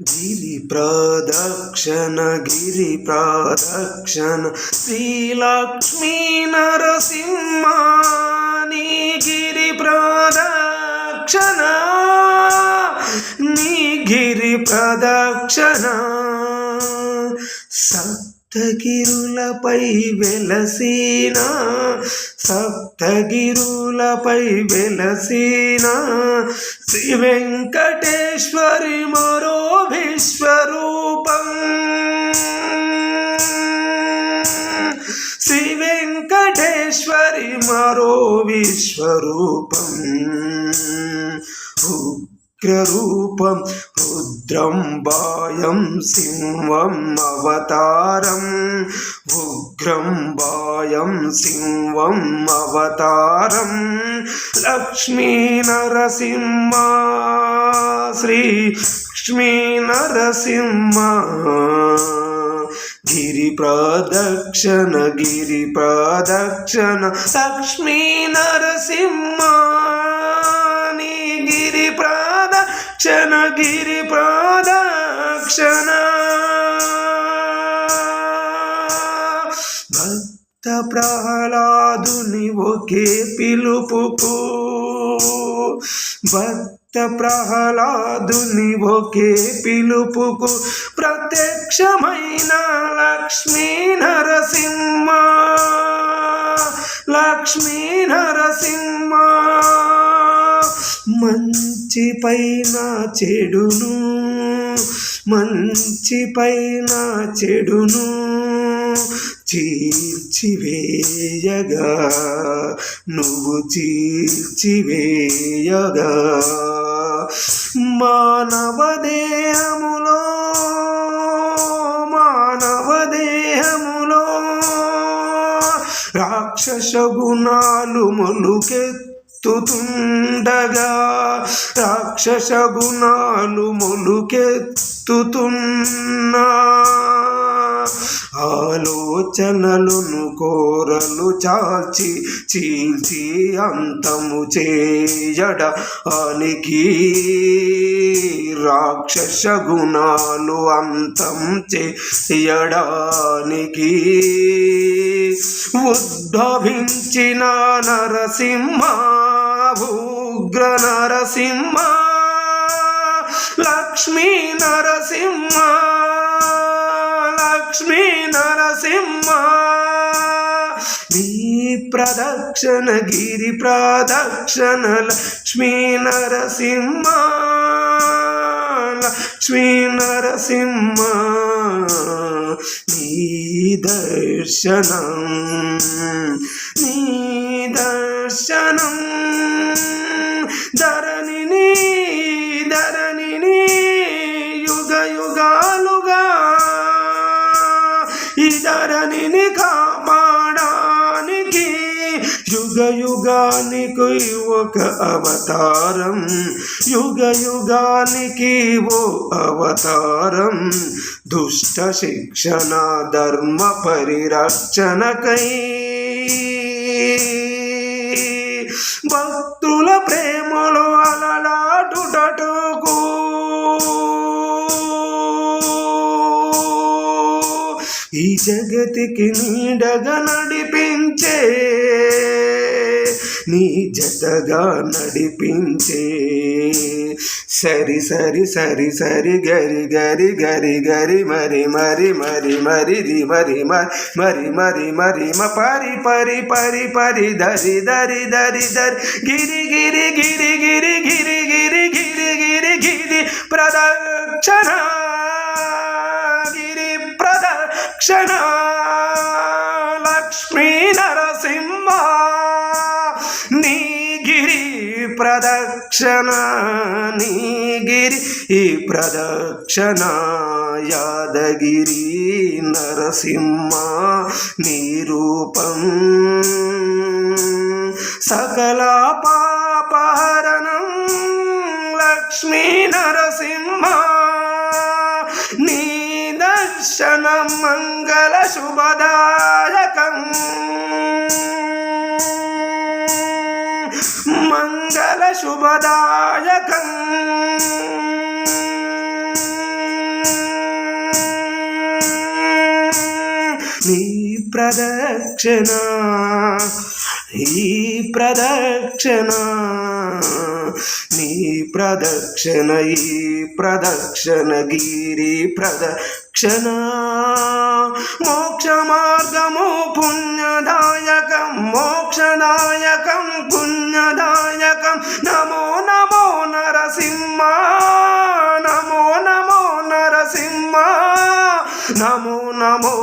గిరి ప్రదక్షణ గిరి ప్రదక్షణ శ్రీలక్ష్మీ నరసింహాని గిరి ప్రదక్షణ నీ గిరి ప్రదక్షణ సత్ సప్తగిరులపై వెలసిన సప్తగిరులపై వెలసిన శ్రీ వెంకటేశ్వరి మరో విశ్వరూపం. శ్రీ వెంకటేశ్వరి మరో విశ్వరూపం. ఉగ్రరూపం రుద్రం సింహం అవతారం ఉగ్రం వాయం సింహం అవతారం లక్ష్మీ నరసింహ శ్రీ లక్ష్మీ నరసింహ గిరి ప్రదక్షణ గిరి ప్రదక్షణ లక్ష్మీ నరసింహ క్షణగిరి గిరి భక్త ప్రహ్లాదుని ఒకే పిలుపుకు. భక్త ప్రహ్లాదుని ఒకే పిలుపుకు ప్రత్యక్షమైన లక్ష్మీ నరసింహ. లక్ష్మీ నరసింహ. మంచి పైన చెడును మంచి పైన చెడును చీల్చివేయగా నువ్వు చీల్చివేయగా. మానవ దేహములో మానవ దేహములో రాక్షస గుణాలు మొలుకెత్తుతుండగా రాక్షస గుణాలు మొలుకెత్తుతున్నా. ఆలోచనలను కోరలు చాల్చి చీల్చి అంతము చేయడానికి రాక్షస గుణాలు అంతం చేయడానికి ఉద్భవించిన నరసింహ ఉగ్ర నరసింహ లక్ష్మీ నరసింహ లక్ష్మీ నరసింహ నీ ప్రదక్షణ గిరి ప్రదక్షణ లక్ష్మీ నరసింహ లక్ష్మీ నరసింహ నీ దర్శనం ధరణిని ధరణిని యుగ యుగాలుగా ఈ ధరణిని కాపాడానికి యుగ యుగానికి ఒక అవతారం యుగ యుగానికి ఓ అవతారం. దుష్ట శిక్షణ ధర్మ పరిరక్షణకై ప్రేమలో ఈ జగతికి నీడగా నడిపించే నీ జతగా నడిపించే. సరి సరి సరి సరి గరి గరి గరి గరి మరి మరి మరి మరి రి మరి మరి మరి మరి మ పరి పరి పరి పరి దరి దరి దరి దరి గిరి గిరి గిరి గిరి గిరి గిరి గిరి గిరి గిరి ప్రదక్షణ. గిరి ప్రదక్షణ. ప్రదక్షణ నీగిరి ఈ ప్రదక్షణ యాదగిరి నరసింహ నీ రూపం. సకల పాపహరణం లక్ష్మీ నరసింహ నీ దర్శనం మంగళ శుభదా. నీ ప్రదక్షిణ ఈ ప్రదక్షిణ నీ ప్రదక్షిణ ఈ ప్రదక్షిణ గిరి ప్రదక్షిణ. మోక్ష మార్గము పుణ్యదాయకం మోక్షదాయకం పుణ్యదాయకం. నమో నమో నమో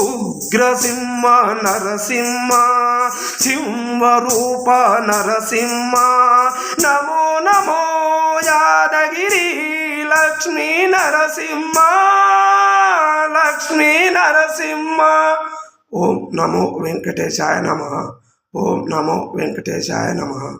ఉగ్రసింహ నరసింహ సింహరూప నరసింహ. నమో నమో యాదగిరి లక్ష్మీ నరసింహ లక్ష్మీ నరసింహ. ఓం నమో వెంకటేశాయ నమ. ఓం నమో వెంకటేశాయ నమ.